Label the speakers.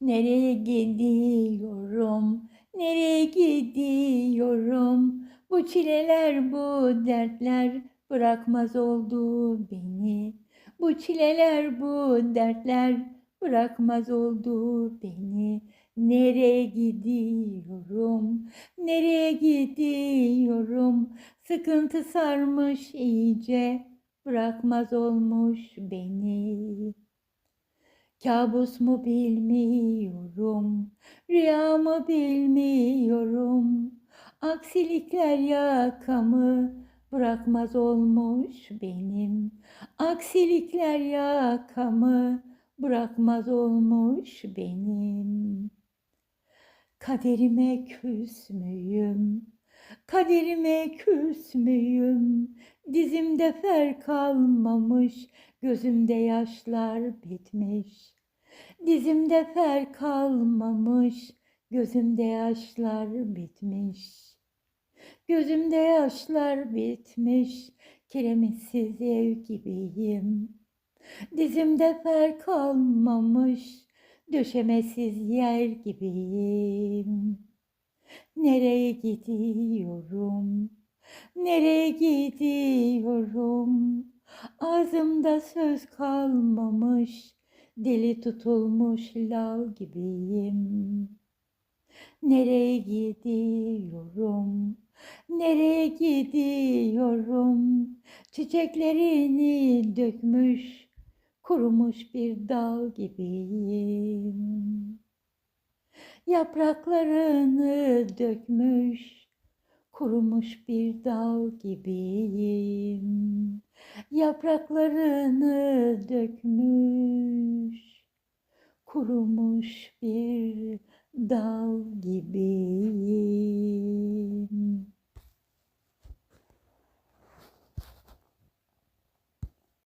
Speaker 1: Nereye gidiyorum? Nereye gidiyorum? Bu çileler, bu dertler bırakmaz oldu beni. Bu çileler, bu dertler bırakmaz oldu beni. Nereye gidiyorum? Nereye gidiyorum? Sıkıntı sarmış iyice, bırakmaz olmuş beni. Kabus mu bilmiyorum, rüya mı bilmiyorum. Aksilikler yakamı bırakmaz olmuş benim. Aksilikler yakamı bırakmaz olmuş benim. Kaderime küs müyüm? Kaderime küs müyüm? Dizimde fer kalmamış, gözümde yaşlar bitmiş. Dizimde fer kalmamış, gözümde yaşlar bitmiş. Gözümde yaşlar bitmiş, kiremitsiz ev gibiyim. Dizimde fer kalmamış, döşemesiz yer gibiyim. Nereye gidiyorum? Nereye gidiyorum? Ağzımda söz kalmamış, dili tutulmuş lal gibiyim. Nereye gidiyorum? Nereye gidiyorum? Çiçeklerini dökmüş, kurumuş bir dal gibiyim. Yapraklarını dökmüş, kurumuş bir dal gibiyim. Yapraklarını dökmüş, kurumuş bir dal gibiyim.